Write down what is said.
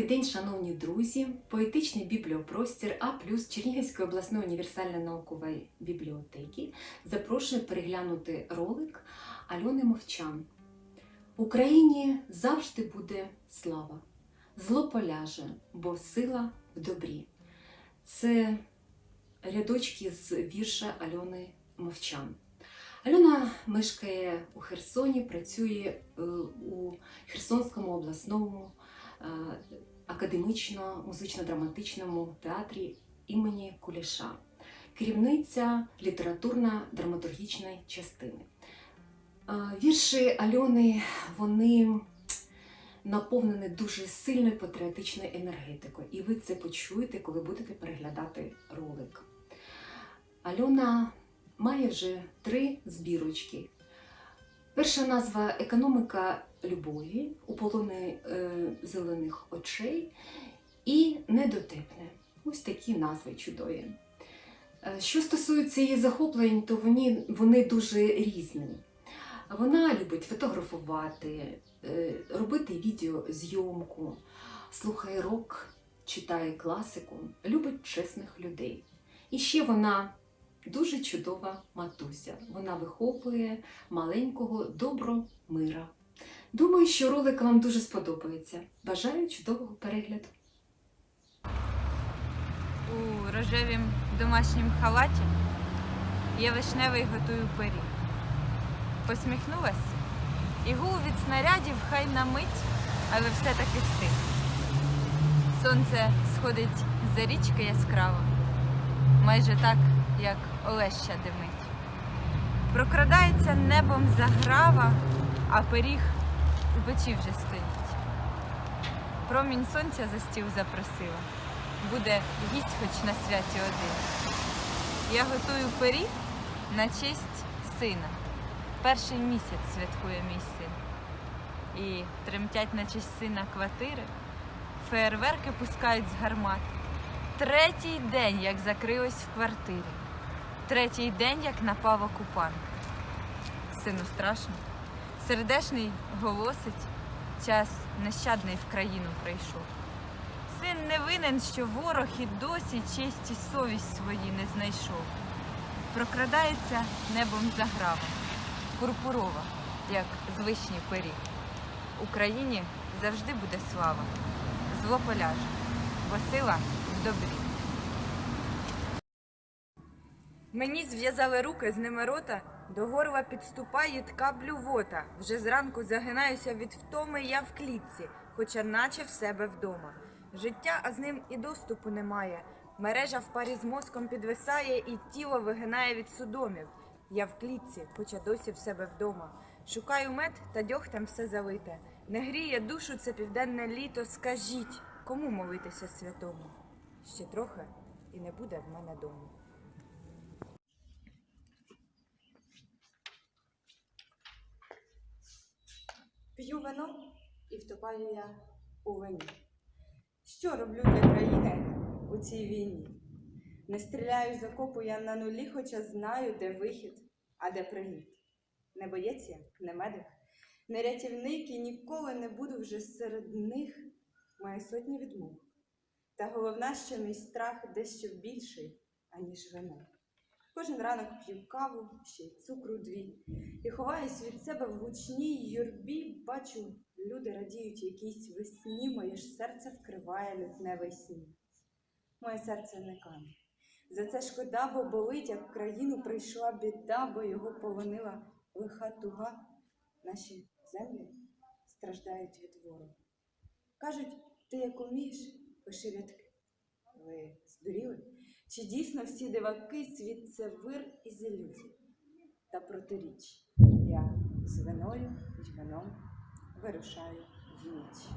день, шановні друзі! Поетичний бібліопростір А плюс Чернігівської обласної універсальної наукової бібліотеки запрошує переглянути ролик Альони Мовчан. Україні завжди буде слава, зло поляже, бо сила в добрі. Це рядочки з вірша Альони Мовчан. Альона мешкає у Херсоні, працює е, у Херсонському обласному академічно-музично-драматичному театрі імені Куліша, керівниця літературно-драматургічної частини. Е, Вірші Альони вони наповнені дуже сильною патріотичною енергетикою, і ви це почуєте, коли будете переглядати ролик. Альона має вже три збірочки. Перша назва Економіка любові у полони е, зелених очей і недотепне. Ось такі назви чудові. Е, Що стосується її захоплень, то вони, вони дуже різні. Вона любить фотографувати, е, робити відеозйомку, слухає рок, читає класику, любить чесних людей. І ще вона дуже чудова матуся. Вона виховує маленького добромира. Думаю, що ролик вам дуже сподобається. Бажаю чудового перегляду. У рожевім домашнім халаті я вишневий готую пиріг. Посміхнулась, і гул від снарядів хай на мить, але все-таки стих. Сонце сходить за річки яскраво, майже так, як Олеща димить. Прокрадається небом заграва, а пиріг у печі вже стоїть. Промінь сонця за стіл запросила. Буде гість хоч на святі один. Я готую пиріг на честь сина. Перший місяць святкує мій син. І тремтять на честь сина квартири, феєрверки пускають з гармат. Третій день, як закрилось в квартирі. Третій день, як напав окупант. Сину страшно. Сердешний голосить, час нещадний в країну прийшов. Син не винен, що ворог і досі честь і совість свої не знайшов. Прокрадається небом заграва, пурпурова, як з вишні пиріг. Україні завжди буде слава, зло поляже, бо сила в добрі. Мені зв'язали руки з ними рота, до горла підступає тка блювота. Вже зранку загинаюся від втоми я в клітці, хоча наче в себе вдома. Життя, а з ним і доступу немає. Мережа в парі з мозком підвисає, і тіло вигинає від судомів. Я в клітці, хоча досі в себе вдома. Шукаю мед та дьогтем все залите. Не гріє душу це південне літо. Скажіть, кому молитися святому? Ще трохи і не буде в мене дому. П'ю вино і втопаю я у вині. Що роблю для країни у цій війні? Не стріляю з окопу я на нулі, хоча знаю, де вихід, а де приліт. Не боєць я, не медик, не рятівник і ніколи не буду вже серед них. Маю сотні відмов. Та головна, що мій страх дещо більший, аніж вино. Кожен ранок п'ю каву, ще й цукру дві, і ховаюсь від себе в гучній юрбі, бачу, люди радіють якійсь весні, моє ж серце вкриває лютневий сніг. Моє серце не кане. За це шкода, бо болить, як в країну прийшла біда, бо його полонила лиха туга. Наші землі страждають від ворога. Кажуть, ти як умієш, пиши рядки. Ви здуріли? Чи дійсно всі диваки світ це вир із ілюзій? Та протиріч я з виною і вином вирушаю в ніч.